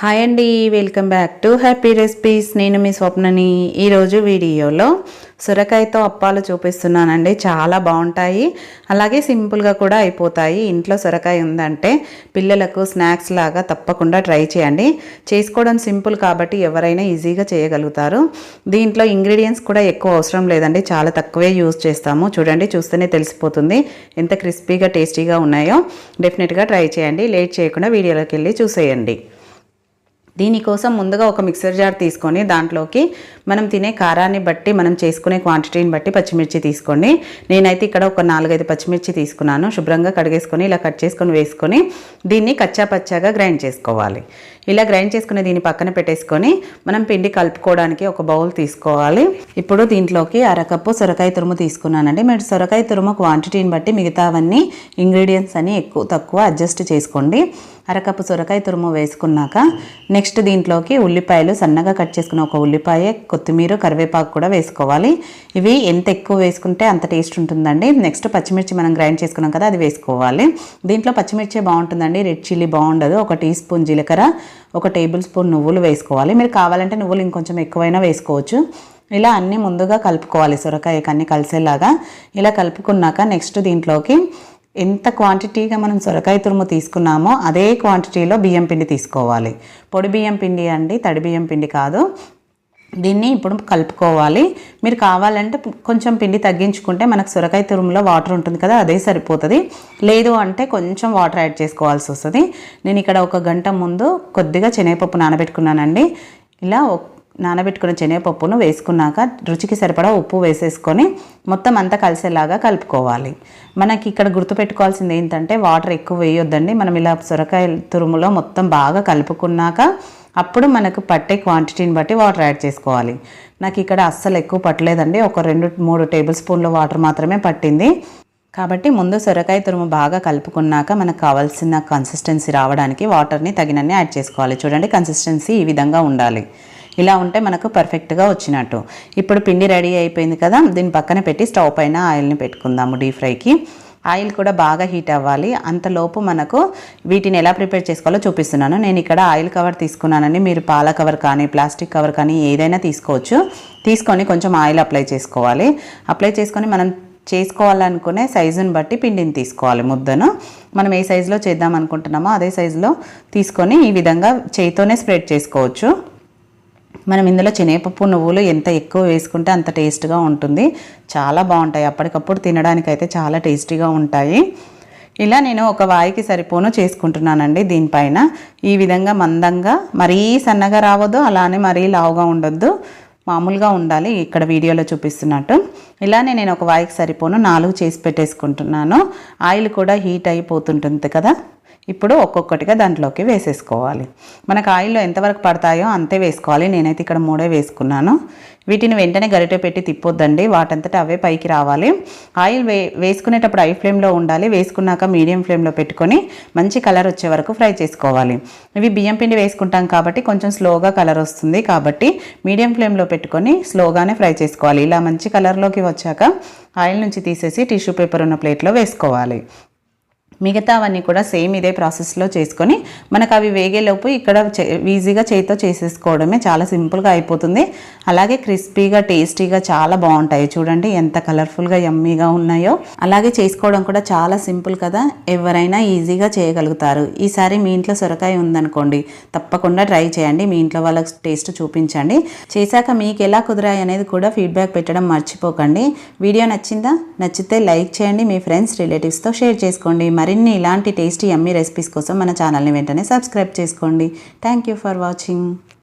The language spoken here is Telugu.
హాయ్ అండి welcome back to happy recipes నేను మీ స్వప్నని ఈరోజు వీడియోలో సొరకాయతో అప్పాలు చూపిస్తున్నానండి. చాలా బాగుంటాయి. అలాగే సింపుల్గా కూడా అయిపోతాయి. ఇంట్లో సొరకాయ ఉందంటే పిల్లలకు స్నాక్స్ లాగా తప్పకుండా ట్రై చేయండి. చేసుకోవడం సింపుల్ కాబట్టి ఎవరైనా ఈజీగా చేయగలుగుతారు. దీంట్లో ఇంగ్రీడియంట్స్ కూడా ఎక్కువ అవసరం లేదండి. చాలా తక్కువే యూజ్ చేస్తాము. చూడండి చూస్తేనే తెలిసిపోతుంది. ఎంత క్రిస్పీగా టేస్టీగా ఉన్నాయో. డెఫినెట్గా ట్రై చేయండి. లేట్ చేయకుండా వీడియోలోకి వెళ్ళి చూసేయండి. దీనికోసం ముందుగా ఒక మిక్సర్ జార్ తీసుకొని దాంట్లోకి మనం తినే కారాన్ని బట్టి మనం చేసుకునే క్వాంటిటీని బట్టి పచ్చిమిర్చి తీసుకోండి. నేనైతే ఇక్కడ ఒక నాలుగైదు పచ్చిమిర్చి తీసుకున్నాను. శుభ్రంగా కడిగేసుకొని ఇలా కట్ చేసుకొని వేసుకొని దీన్ని కచ్చా పచ్చాగా గ్రైండ్ చేసుకోవాలి. ఇలా గ్రైండ్ చేసుకునే దీన్ని పక్కన పెట్టేసుకొని మనం పిండి కలుపుకోవడానికి ఒక బౌల్ తీసుకోవాలి. ఇప్పుడు దీంట్లోకి అరకప్పు సొరకాయ తురుము తీసుకున్నానండి. మీరు సొరకాయ తురుము క్వాంటిటీని బట్టి మిగతావన్నీ ఇంగ్రీడియంట్స్ అని ఎక్కువ తక్కువ అడ్జస్ట్ చేసుకోండి. అరకప్పు సొరకాయ తురుము వేసుకున్నాక నెక్స్ట్ దీంట్లోకి ఉల్లిపాయలు సన్నగా కట్ చేసుకున్న ఒక ఉల్లిపాయ కొత్తిమీర కరివేపాకు కూడా వేసుకోవాలి. ఇవి ఎంత ఎక్కువ వేసుకుంటే అంత టేస్ట్ ఉంటుందండి. నెక్స్ట్ పచ్చిమిర్చి మనం గ్రైండ్ చేసుకున్నాం కదా అది వేసుకోవాలి. దీంట్లో పచ్చిమిర్చి బాగుంటుందండి. రెడ్ చిల్లీ బాగుండదు. ఒక టీ స్పూన్ జీలకర్ర ఒక టేబుల్ స్పూన్ నువ్వులు వేసుకోవాలి. మీరు కావాలంటే నువ్వులు ఇంకొంచెం ఎక్కువైనా వేసుకోవచ్చు. ఇలా అన్నీ ముందుగా కలుపుకోవాలి సొరకాయకి అన్నీ కలిసేలాగా. ఇలా కలుపుకున్నాక నెక్స్ట్ దీంట్లోకి ఎంత క్వాంటిటీగా మనం సొరకాయ తురుము తీసుకున్నామో అదే క్వాంటిటీలో బియ్యం పిండి తీసుకోవాలి. పొడి బియ్యం పిండి అండి తడి బియ్యం పిండి కాదు. దీన్ని ఇప్పుడు కలుపుకోవాలి. మీరు కావాలంటే కొంచెం పిండి తగ్గించుకుంటే మనకు సొరకాయ తురుములో వాటర్ ఉంటుంది కదా అదే సరిపోతుంది. లేదు అంటే కొంచెం వాటర్ యాడ్ చేసుకోవాల్సి వస్తుంది. నేను ఇక్కడ ఒక గంట ముందు కొద్దిగా శనగపప్పు నానబెట్టుకున్నానండి. ఇలా నానబెట్టుకున్న శనగపప్పును వేసుకున్నాక రుచికి సరిపడా ఉప్పు వేసేసుకొని మొత్తం అంతా కలిసేలాగా కలుపుకోవాలి. మనకి ఇక్కడ గుర్తుపెట్టుకోవాల్సింది ఏంటంటే వాటర్ ఎక్కువ వేయొద్దండి. మనం ఇలా సొరకాయ తురుములో మొత్తం బాగా కలుపుకున్నాక అప్పుడు మనకు పట్టే క్వాంటిటీని బట్టి వాటర్ యాడ్ చేసుకోవాలి. నాకు ఇక్కడ అస్సలు ఎక్కువ పట్టలేదండి. ఒక రెండు మూడు టేబుల్ స్పూన్ల వాటర్ మాత్రమే పట్టింది. కాబట్టి ముందు సొరకాయ తురుము బాగా కలుపుకున్నాక మనకు కావాల్సిన కన్సిస్టెన్సీ రావడానికి వాటర్ని తగినన్ని యాడ్ చేసుకోవాలి. చూడండి కన్సిస్టెన్సీ ఈ విధంగా ఉండాలి. ఇలా ఉంటే మనకు పర్ఫెక్ట్గా వచ్చినట్టు. ఇప్పుడు పిండి రెడీ అయిపోయింది కదా దీన్ని పక్కన పెట్టి స్టవ్ పైన ఆయిల్ని పెట్టుకుందాము డీప్ ఫ్రైకి. ఆయిల్ కూడా బాగా హీట్ అవ్వాలి. అంతలోపు మనకు వీటిని ఎలా ప్రిపేర్ చేసుకోవాలో చూపిస్తున్నాను. నేను ఇక్కడ ఆయిల్ కవర్ తీసుకున్నానని మీరు పాల కవర్ కానీ ప్లాస్టిక్ కవర్ కానీ ఏదైనా తీసుకోవచ్చు. తీసుకొని కొంచెం ఆయిల్ అప్లై చేసుకోవాలి. అప్లై చేసుకొని మనం చేసుకోవాలనుకునే సైజుని బట్టి పిండిని తీసుకోవాలి ముద్దను. మనం ఏ సైజులో చేద్దాం అనుకుంటున్నామో అదే సైజులో తీసుకొని ఈ విధంగా చేయితోనే స్ప్రెడ్ చేసుకోవచ్చు. మనం ఇందులో శనగపప్పు నువ్వులు ఎంత ఎక్కువ వేసుకుంటే అంత టేస్ట్గా ఉంటుంది. చాలా బాగుంటాయి. అప్పటికప్పుడు తినడానికి అయితే చాలా టేస్టీగా ఉంటాయి. ఇలా నేను ఒక వాయికి సరిపోను చేసుకుంటున్నానండి దీనిపైన. ఈ విధంగా మందంగా మరీ సన్నగా రావద్దు అలానే మరీ లావుగా ఉండొద్దు. మామూలుగా ఉండాలి. ఇక్కడ వీడియోలో చూపిస్తున్నట్టు. ఇలానే నేను ఒక వాయికి సరిపోను. నాలుగు చేసి పెట్టేసుకుంటున్నాను. ఆయిల్ కూడా హీట్ అయిపోతుంటుంది కదా. ఇప్పుడు ఒక్కొక్కటిగా దాంట్లోకి వేసేసుకోవాలి. మనకు ఆయిల్లో ఎంతవరకు పడతాయో అంతే వేసుకోవాలి. నేనైతే ఇక్కడ మూడే వేసుకున్నాను. వీటిని వెంటనే గరిటె పెట్టి తిప్పొద్దండి. వాటంతట అవే పైకి రావాలి. ఆయిల్ వే వేసుకునేటప్పుడు ఐ ఫ్లేమ్లో ఉండాలి. వేసుకున్నాక మీడియం ఫ్లేమ్లో పెట్టుకొని మంచి కలర్ వచ్చే వరకు ఫ్రై చేసుకోవాలి. ఇవి బియ్యం పిండి వేసుకుంటాం కాబట్టి కొంచెం స్లోగా కలర్ వస్తుంది కాబట్టి మీడియం ఫ్లేమ్లో పెట్టుకొని స్లోగానే ఫ్రై చేసుకోవాలి. ఇలా మంచి కలర్లోకి వచ్చాక ఆయిల్ నుంచి తీసేసి టిష్యూ పేపర్ ఉన్న ప్లేట్లో వేసుకోవాలి. మిగతావన్నీ కూడా సేమ్ ఇదే ప్రాసెస్లో చేసుకొని మనకు అవి వేగేలోపు ఇక్కడ ఈజీగా చేతితో చేసేసుకోవడమే చాలా సింపుల్గా అయిపోతుంది. అలాగే క్రిస్పీగా టేస్టీగా చాలా బాగుంటాయి. చూడండి ఎంత కలర్ఫుల్గా యమ్మీగా ఉన్నాయో. అలాగే చేసుకోవడం కూడా చాలా సింపుల్ కదా. ఎవరైనా ఈజీగా చేయగలుగుతారు. ఈసారి మీ ఇంట్లో సొరకాయ ఉందనుకోండి తప్పకుండా ట్రై చేయండి. మీ ఇంట్లో వాళ్ళకి టేస్ట్ చూపించండి. చేశాక మీకు ఎలా కుదిరాయి అనేది కూడా ఫీడ్బ్యాక్ పెట్టడం మర్చిపోకండి. వీడియో నచ్చిందా? నచ్చితే లైక్ చేయండి. మీ ఫ్రెండ్స్ రిలేటివ్స్తో షేర్ చేసుకోండి. మరిన్ని ఇలాంటి టేస్టీ అమ్మీ రెసిపీస్ కోసం మన ఛానల్ని వెంటనే సబ్స్క్రైబ్ చేసుకోండి. Thank you for watching